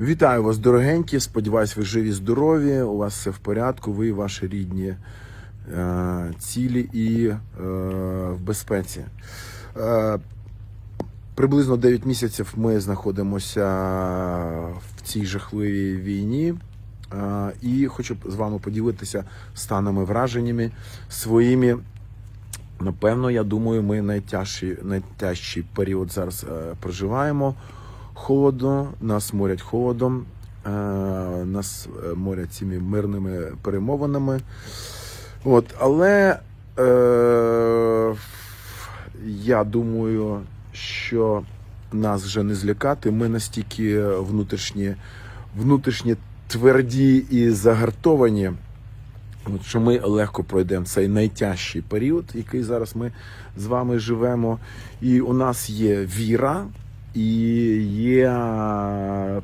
Вітаю вас, дорогенькі. Сподіваюсь, ви живі, здорові. У вас все в порядку. Ви і ваші рідні е, цілі і е, в безпеці. Е, приблизно 9 місяців ми знаходимося в цій жахливій війні. Е, і хочу з вами поділитися станами, враженнями своїми. Напевно, я думаю, ми найтяжчий, найтяжчий період зараз е, проживаємо. Холодно, нас морять холодом, е, нас е, морять цими мирними перемовинами. От, але е, я думаю, що нас вже не злякати. Ми настільки внутрішні, внутрішні тверді і загартовані. От що ми легко пройдемо цей найтяжчий період, який зараз ми з вами живемо. І у нас є віра, і є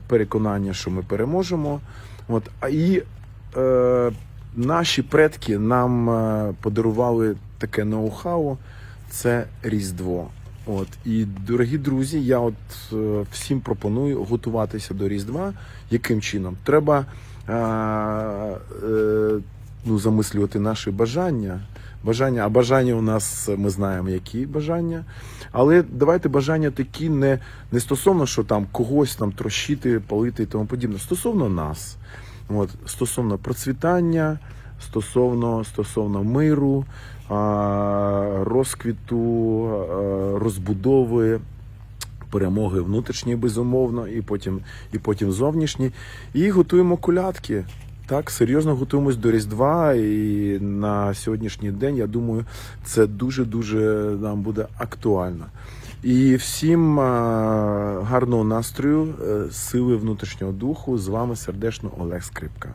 переконання, що ми переможемо. От, і е, наші предки нам е, подарували таке ноу-хау це Різдво. От і дорогі друзі, я от е, всім пропоную готуватися до Різдва. Яким чином? Треба е, е, ну, замислювати наші бажання. Бажання, а бажання у нас ми знаємо, які бажання. Але давайте бажання такі не, не стосовно, що там когось там трощити, палити і тому подібне. Стосовно нас, от, стосовно процвітання, стосовно, стосовно миру, розквіту, розбудови. Перемоги внутрішні, безумовно, і потім, і потім зовнішні. І готуємо колядки. Так, серйозно готуємось до Різдва, і на сьогоднішній день, я думаю, це дуже-дуже нам буде актуально. І всім гарного настрою, е, сили внутрішнього духу. З вами сердечно Олег Скрипка.